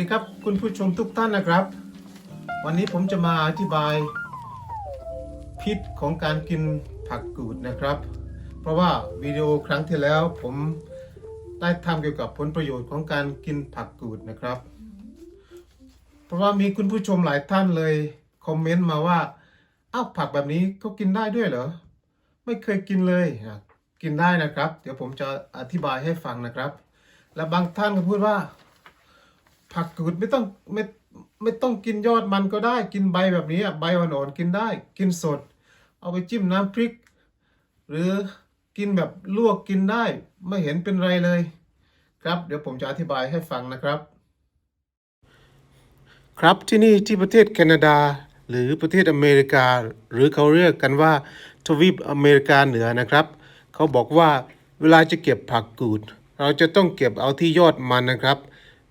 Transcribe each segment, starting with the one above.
ดีครับคุณผู้ชมทุกท่านนะครับ วันนี้ผมจะมาอธิบาย พิษของการกินผักกูดนะครับ เพราะว่าวิดีโอครั้งที่แล้วผมได้ทำเกี่ยวกับผลประโยชน์ของการกินผักกูดนะครับ เพราะว่ามีคุณผู้ชมหลายท่านเลยคอมเมนต์มาว่าอ้าวผักแบบนี้ก็กินได้ด้วยเหรอไม่เคยกินเลยอะกินได้นะครับ เดี๋ยวผมจะอธิบายให้ฟังนะครับ และบางท่านก็พูดว่า ผักกูดไม่ต้องไม่ไม่ต้องกินยอดมันก็ได้ กินใบแบบนี้อะใบอ่อนๆกินได้ กินสด เอาไปจิ้มน้ำพริก หรือกินแบบลวกกินได้ไม่เห็นเป็นไรเลย ครับเดี๋ยวผมจะอธิบายให้ฟังนะครับ ครับที่นี่ที่ประเทศแคนาดา หรือประเทศอเมริกา หรือเขาเรียกกันว่าทวีปอเมริกาเหนือนะครับ เขาบอกว่าเวลาจะเก็บผักกูด เราจะต้องเก็บเอาที่ยอดมันนะครับ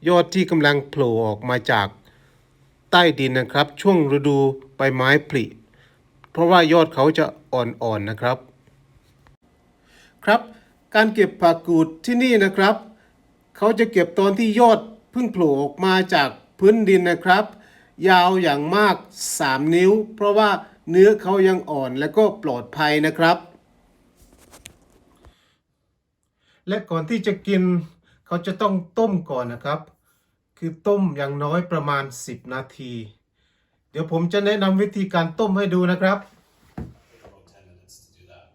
ยอดที่กำลังโผล่ออกมาจากใต้ดินนะครับ ช่วงฤดูใบไม้ผลิเพราะว่ายอดเขาจะอ่อนๆนะครับ ครับ การเก็บผักกูดที่นี่นะครับ เขาจะเก็บตอนที่ยอดเพิ่งโผล่ออกมาจากพื้นดินนะครับ ยาวอย่างมาก 3 นิ้ว เพราะว่าเนื้อเขายังอ่อนและก็ปลอดภัยนะครับ และก่อนที่จะกิน เขาจะต้องต้มก่อนนะครับ คือต้มอย่างน้อยประมาณ 10 นาที เดี๋ยวผมจะแนะนำวิธีการต้มให้ดูนะครับ about 10 minutes to do that.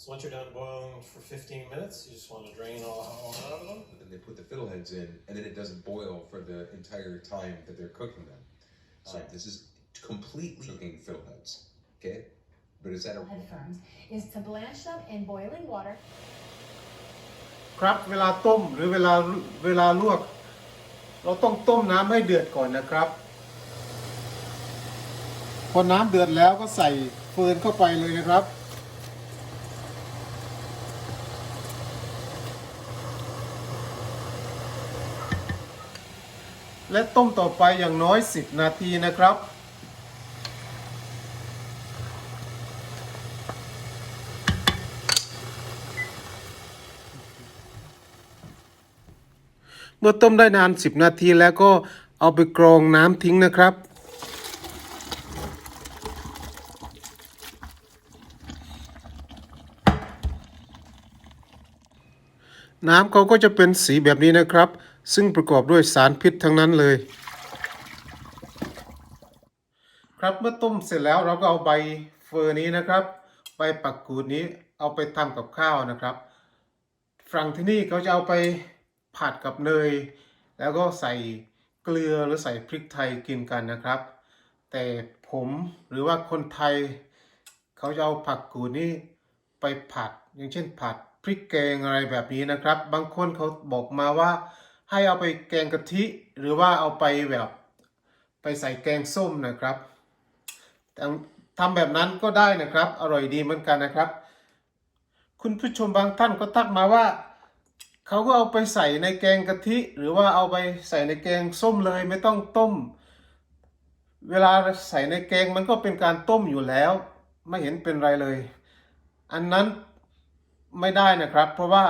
So once you're done boiling for 15 minutes, you just want to drain all the hot water out of them. But then they put the fiddleheads in, and then it doesn't boil for the entire time that they're cooking them. So Right. this is completely cooking fiddleheads. Okay, but is that a head ferns is to blanch them in boiling water ครับ เวลาต้มหรือเวลาเวลาลวก เราต้องต้มน้ำให้เดือดก่อนนะครับ พอน้ำเดือดแล้วก็ใส่เฟิร์นเข้าไปเลยนะครับ และต้มต่อไปอย่างน้อย 10 นาทีนะครับ เมื่อต้มได้นาน 10 นาทีแล้วก็เอาไปกรองน้ำทิ้งนะครับ น้ำเขาก็จะเป็นสีแบบนี้นะครับ ซึ่งประกอบด้วยสารพิษทั้งนั้นเลย ครับเมื่อต้มเสร็จแล้วเราก็เอาใบเฟอร์นี้นะครับใบปักกูดนี้เอาไปทำกับข้าวนะครับ ฝรั่งที่นี่เขาจะเอาไป ผัดกับเนย แล้วก็ใส่เกลือหรือใส่พริกไทยกินกันนะครับ แต่ผมหรือว่าคนไทย เขาจะเอาผักกูดนี่ไปผัด อย่างเช่นผัดพริกแกงอะไรแบบนี้นะครับ บางคนเขาบอกมาว่า ให้เอาไปแกงกะทิ หรือว่าเอาไปแบบไปใส่แกงส้มนะครับแต่ทำแบบนั้นก็ได้นะครับ อร่อยดีเหมือนกันนะครับ คุณผู้ชมบางท่านก็ทักมาว่า เขาก็เอาไปใส่ในแกงกะทิ หรือว่าเอาไปใส่ในแกงส้มเลยไม่ต้องต้ม เวลาใส่ในแกงมันก็เป็นการต้มอยู่แล้ว ไม่เห็นเป็นไรเลย อันนั้นไม่ได้นะครับ เพราะว่า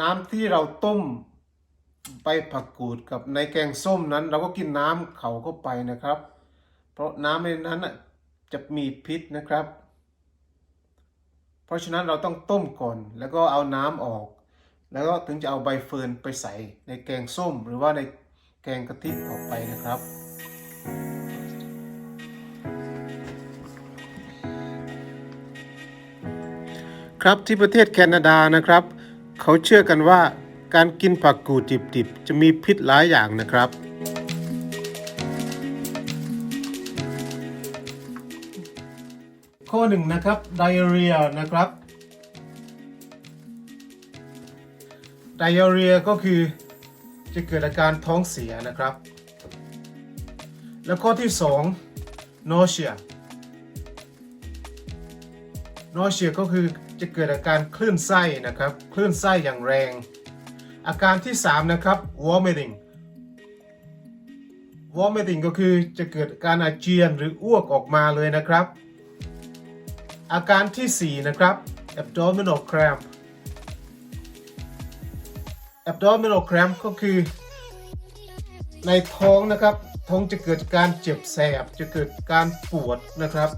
น้ำที่เราต้มไปผักกูดกับในแกงส้มนั้น เราก็กินน้ำเขาเข้าไปนะครับ เพราะน้ำในนั้นจะมีพิษนะครับ เพราะฉะนั้นเราต้องต้มก่อนแล้วก็เอาน้ำออก แล้วก็ถึงจะเอาใบเฟิร์นไปใส่ในแกงส้มหรือว่าในแกงกะทิออกไปนะครับ ครับที่ประเทศแคนาดานะครับ เขาเชื่อกันว่าการกินผักกูดดิบๆ จะมีพิษหลายอย่างนะครับ ข้อหนึ่งนะครับ diarrhea นะครับ diarrhea ก็คือจะเกิดอาการท้องเสียนะครับ แล้วข้อที่2 nausea nausea ก็คือจะเกิดอาการคลื่นไส้นะครับ คลื่นไส้อย่างแรง อาการที่ 3 นะครับ vomiting vomiting ก็คือจะเกิดการอาเจียนหรืออ้วกออกมาเลยนะครับ อาการที่ 4 นะครับ abdominal cramp abdominal cramp ก็คือ ในท้องนะครับ ท้องจะเกิดการเจ็บแสบ จะเกิดการปวดนะครับ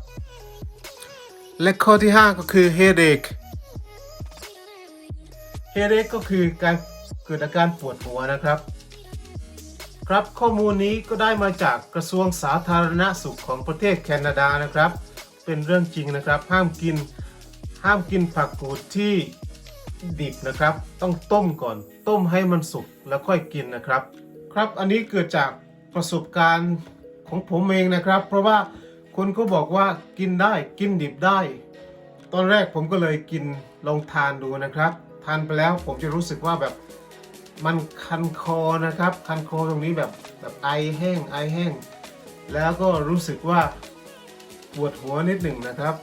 และข้อที่ 5 ก็คือ headache headache ก็คือการเกิดอาการปวดหัวนะครับ ครับข้อมูลนี้ก็ได้มาจากกระทรวงสาธารณสุขของประเทศแคนาดานะครับ เป็นเรื่องจริงนะครับ ห้ามกินห้ามกินผักกูดที่ ดิบนะครับ ต้องต้มก่อน ต้มให้มันสุกแล้วค่อยกินนะครับ ครับอันนี้เกิดจากประสบการณ์ของผมเองนะครับ เพราะว่าคนก็บอกว่ากินได้กินดิบได้ ตอนแรกผมก็เลยกินลองทานดูนะครับทานไปแล้วผมจะรู้สึกว่าแบบมันคันคอนะครับ คันคอตรงนี้แบบแบบไอแห้งไอแห้ง แล้วก็รู้สึกว่าปวดหัวนิดหนึ่งนะครับ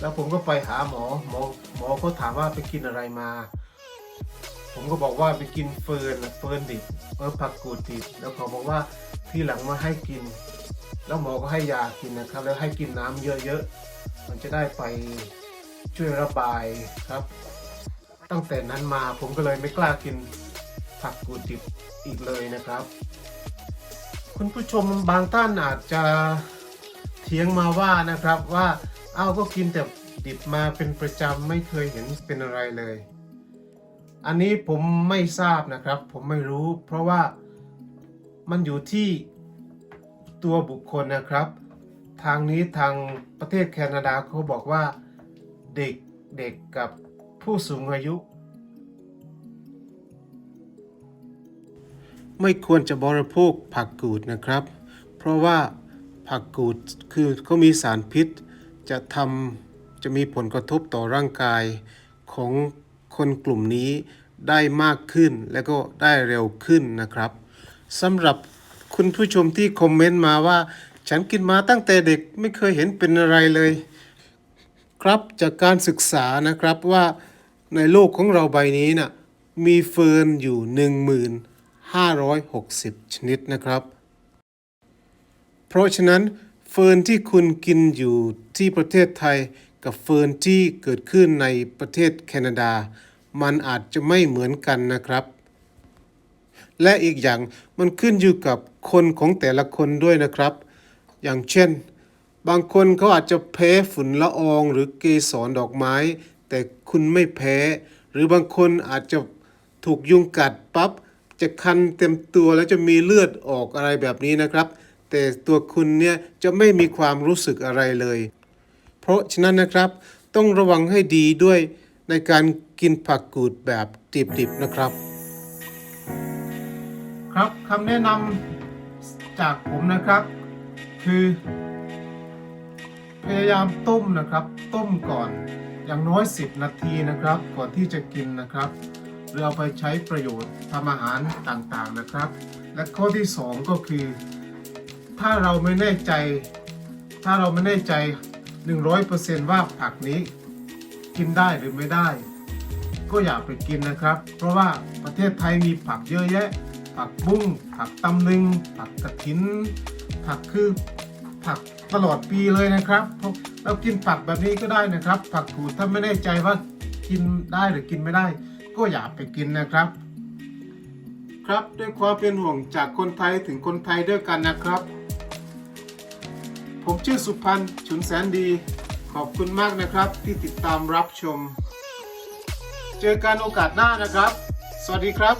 แล้วผมก็ไปหาหมอหมอหมอเขาถามว่าไปกินอะไรมา ผมก็บอกว่าไปกินเฟิร์นเฟิร์นดิบเออผักกูดดิบแล้วเขาบอกว่าที่หลังมาให้กิน แล้วหมอก็ให้ยากินนะครับ แล้วให้กินน้ำเยอะๆมันจะได้ไปช่วยระบายครับ ตั้งแต่นั้นมาผมก็เลยไม่กล้ากินผักกูดดิบอีกเลยนะครับ คุณผู้ชมบางท่านอาจจะเถียงมาว่านะครับว่า เอ้าก็กินแต่ดิบมาเป็นประจำไม่เคยเห็นเป็นอะไรเลย อันนี้ผมไม่ทราบนะครับ ผมไม่รู้ เพราะว่ามันอยู่ที่ตัวบุคคลนะครับ ทางนี้ทางประเทศแคนาดาเขาบอกว่าเด็กเด็กกับผู้สูงอายุ ไม่ควรจะบริโภคผักกูดนะครับ เพราะว่าผักกูดคือเขามีสารพิษ จะทำจะมีผลกระทบต่อร่างกายของคนกลุ่มนี้ได้มากขึ้นและก็ได้เร็วขึ้นนะครับสำหรับคุณผู้ชมที่คอมเมนต์มาว่า ฉันกินมาตั้งแต่เด็กไม่เคยเห็นเป็นอะไรเลย ครับจากการศึกษานะครับว่าในโลกของเราใบนี้น่ะมีเฟิร์นอยู่ 1560 ชนิดนะครับ เพราะฉะนั้น ฟิร์นที่คุณกินอยู่ที่ประเทศไทยกับเฟิร์นที่เกิดขึ้นในประเทศแคนาดา มันอาจจะไม่เหมือนกันนะครับ และอีกอย่างมันขึ้นอยู่กับคนของแต่ละคนด้วยนะครับ อย่างเช่น บางคนเขาอาจจะแพ้ฝุ่นละอองหรือเกสรดอกไม้ แต่คุณไม่แพ้ หรือบางคนอาจจะถูกยุงกัดปั๊บจะคันเต็มตัวแล้วจะมีเลือดออกอะไรแบบนี้นะครับ แต่ตัวคุณเนี่ยจะไม่มีความรู้สึกอะไรเลย เพราะฉะนั้นนะครับ ต้องระวังให้ดีด้วยในการกินผักกูดแบบดิบๆนะครับ ครับคำแนะนำจากผมนะครับ คือ พยายามต้มนะครับ ต้มก่อนอย่างน้อย 10 นาทีนะครับ ก่อนที่จะกินนะครับหรือเอาไปใช้ประโยชน์ทำอาหารต่างๆนะครับ และข้อที่ 2 ก็คือ ถ้าเราไม่แน่ใจ ถ้าเราไม่แน่ใจ 100%ว่าผักนี้กินได้หรือไม่ได้ ก็อย่าไปกินนะครับ เพราะว่าประเทศไทยมีผักเยอะแยะ ผักบุ้งผักตำลึง ผักกระถิน ผักคือผักตลอดปีเลยนะครับเราะเรากินผักแบบนี้ก็ได้นะครับ ผักกูดถ้าไม่แน่ใจว่ากินได้หรือกินไม่ได้ ก็อย่าไปกินนะครับ ครับด้วยความเป็นห่วงจากคนไทยถึงคนไทยด้วยกันนะครับ ผมชื่อสุพันธ์ฉุนแสนดี ขอบคุณมากนะครับที่ติดตามรับชม เจอกันโอกาสหน้านะครับ สวัสดีครับ